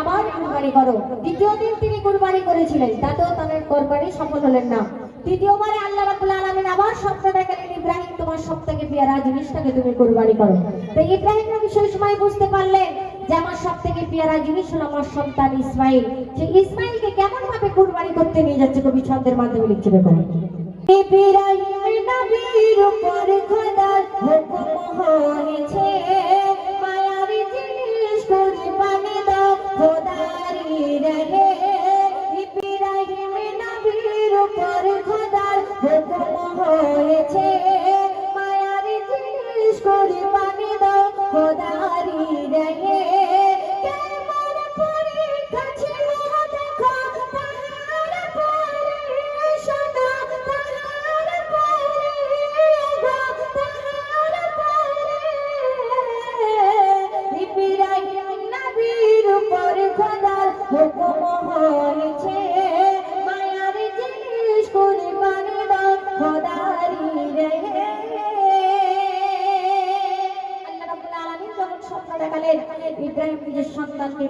আবার করো। দ্বিতীয় দিন তিনি কুরবানি করেছিলেন, তাতেও তাদের কুরবানি সফল হলেন না। তৃতীয়বারে আল্লাহ রাব্বুল আলামিন আবার স্বপ্ন দেখালেন, ইব্রাহিম, তোমার সব থেকে পেয়ারা জিনিসটাকে তুমি কুরবানি করো। তো ইব্রাহিম নবী সেই সময় বুঝতে পারলেন যে আমার সব থেকে পেয়ারা জিনিস হলো আমার সন্তান ইসমাইল। সে ইসমাইলকে কেমন ভাবে কুরবানি করতে নিয়ে যাচ্ছে কবি ছন্দের মাধ্যমে লিখছে দেখো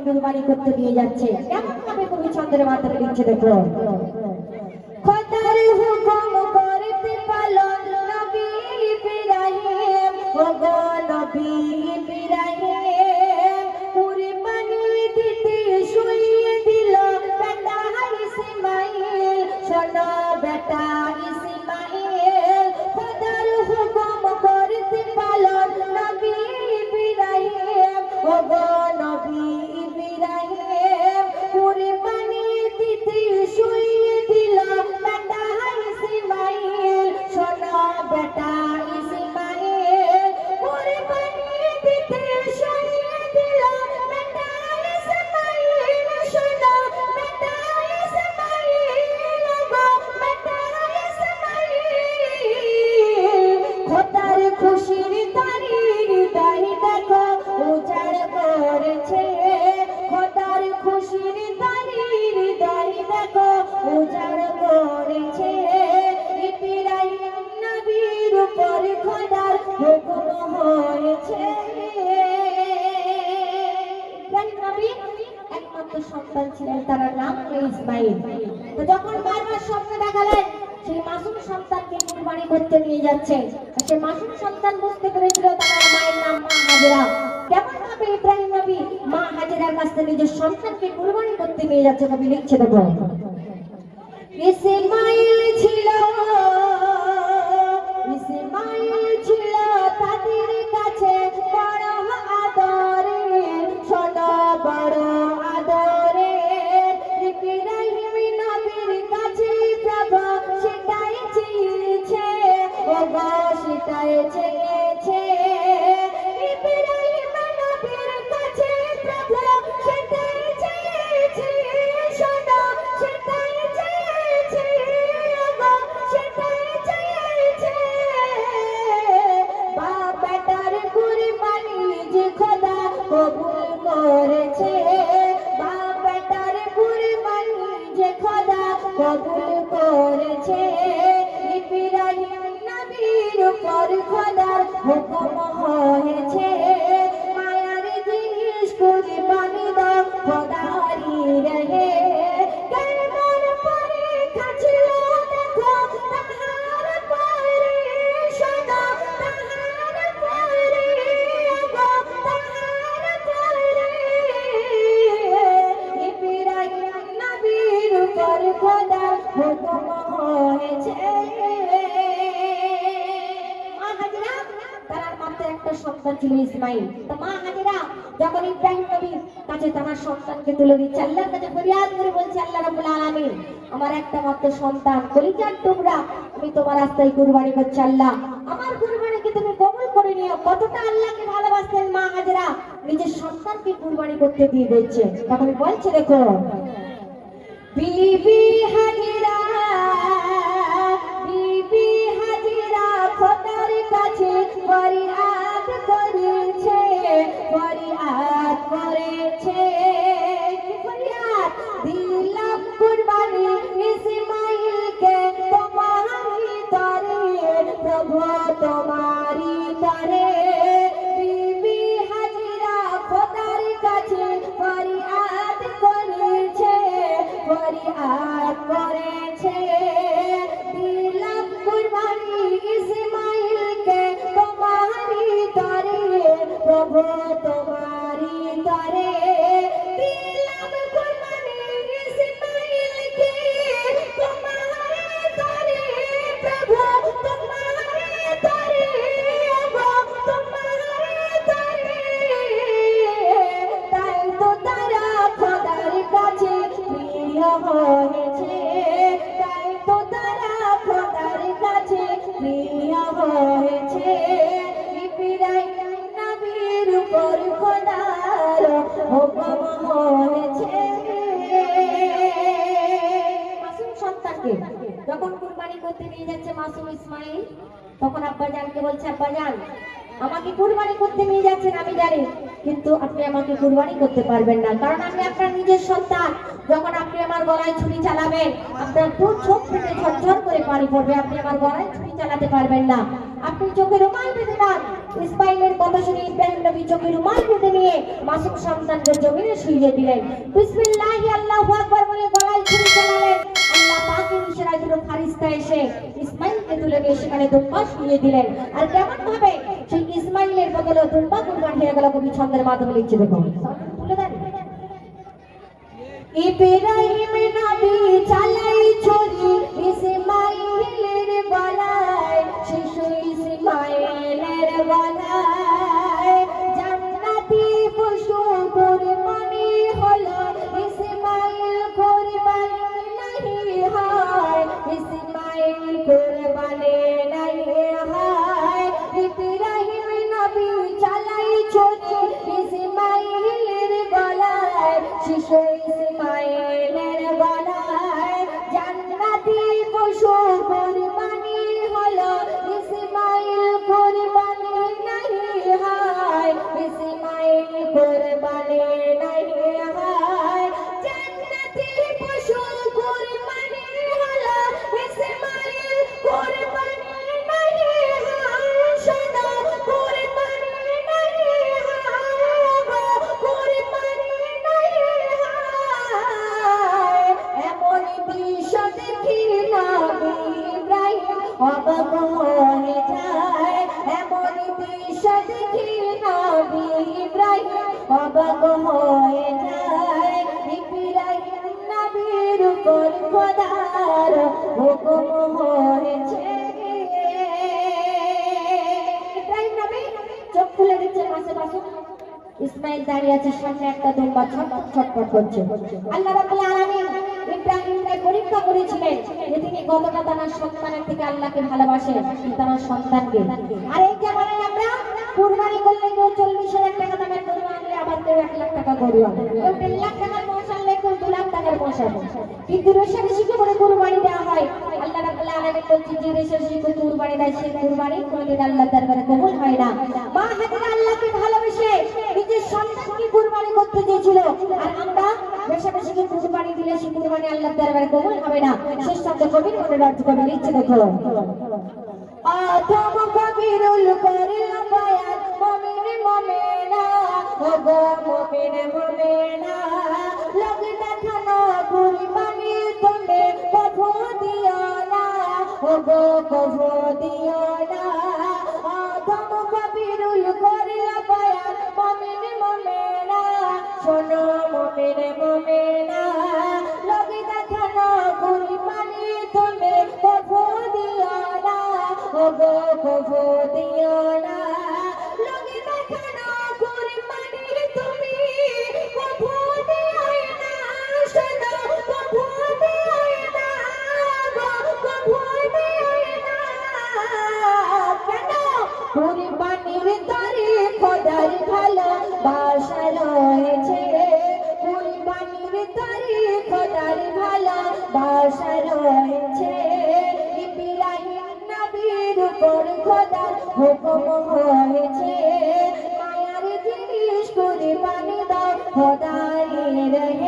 কুরবানি করতে নিয়ে যাচ্ছে। কেমন ভাবে কবি ছন্দের মাধ্যমে লিখছে দেখো। খোদার হুকুম ছিলেন তার নাম ইসমাইল? তো যখন বারবার স্বপ্ন দেখালেন, সেই মাসুম সন্তানকে কুরবানি করতে নিয়ে যাচ্ছে সেই মাসুম সন্তান বুঝতে পেরেছিল তার মায়ের নাম মা হাজেরা। কেমন ভাবে ইব্রাহিম নবী মা হাজেরার কাছ থেকে নিজের সন্তানকে কুরবানি করতে নিয়ে যাচ্ছে কবি লিখছে দেখো ইসমাইল ছিল সন্তান ছিল ইসমাইল তো মা হাজরা, যখন ইব্রাহিম নবীর কাছে তার সন্তানকে তুলে দিচ্ছে, আল্লাহর কাছে ফরিয়াদ করে বলছে, আল্লাহ রাব্বুল আলামিন, আমার একটা মাত্র সন্তান কলিজার টুকরা আমি তোমার রাস্তায় কুরবানি করছি, আল্লাহ। আমার কুরবানিকে তুমি কবুল করে নিও। কতটা আল্লাহকে ভালোবাসতেন মা হাজরা? নিজের সন্তানকে কুরবানি করতে দিয়ে দিচ্ছে তখন বলছে, দেখো, বিবি হাজিরা বিবি হাজিরা, খোদার কাছে বয়াত করতে নিয়ে যাচ্ছে মাসুম ইসমাইল। তখন আব্বা জানকে বলছে আব্বা জান আমাকে কুরবানি করতে নিয়ে যাচ্ছেন, আমি জানি, কিন্তু আপনি আমাকে কুরবানি করতে পারবেন না। কারণ আমি আপনার নিজের সন্তান। যখন আপনি আমার গলায় ছুরি চালাবেন, আপনার দু চোখ থেকে ঝরঝর করে পানি পড়বে, আপনি আমার গলায় ছুরি চালাতে পারবেন না। আপনি চোখে রুমাল বেঁধে দেন। ইসমাইলের কথা শুনে ইব্রাহিম নবী চোখে রুমাল বেঁধে নিয়ে মাসুম সন্তানকে জমিনে শুইয়ে দিলেন। বিসমিল্লাহি আল্লাহু আকবার বলে গলায় ছুরি চালালেন। দুটো এসে ইসমাইলকে তুলে নিয়ে সেখানে দুম্বা শুনিয়ে দিলেন। আর কেমন ভাবে সেই ইসমাইলের বদলে দুম্বা কুরবান হয়ে গেল কবি ছন্দের মাধ্যমে লিখছে দেখুন। তুলে দেন। ইব্রাহিম নবী চালাই ছড়ি ইসমাইলের গলায় শিশু ইসমাইলের গলায় ইসমাইল দাঁড়িয়ে আছে সামনে একটা দুম্বা ছটফট করছে। আল্লাহ পরীক্ষা করেছিলেন যে তিনি কতটা তার সন্তানের থেকে আল্লাহকে ভালোবাসে তার সন্তানকে। আর এই জামানায় আমরা, কুরবানি করলে কেউ চল্লিশ হাজার টাকা দামের গরু আবার কেউ এক লাখ টাকা গরু লাখ দু আনে কিন্তু রেশারেশি করে কুরবানি দেওয়া হয়। আল্লাহ রাব্বুল আলামিন বলছেন যে রেশারেশি করে দেয় সেই কুরবানি কোনোদিন আল্লাহর দরবারে কবুল হয় না। মা হাজিরা আল্লাহকে ভালোবেসে নিজের সন্তানকে কুরবানি করতে দিয়েছিল। আর আমরা রেশারেশিকে কুরবানি দিলে সেই কুরবানি আল্লাহর দরবারে কবুল হবে না। শেষ শব্দ কবির, মনে রাজ্য কবি লিখছে দেখো। আদম কবিরুল করিল বয়ান মমিন মমেনা ও গো মমিন মমেনা। ও গো কভু উপর খোদার হুকুম হয়েছে। মায়ার জিনিস কুরবানি দাও খোদাই রহে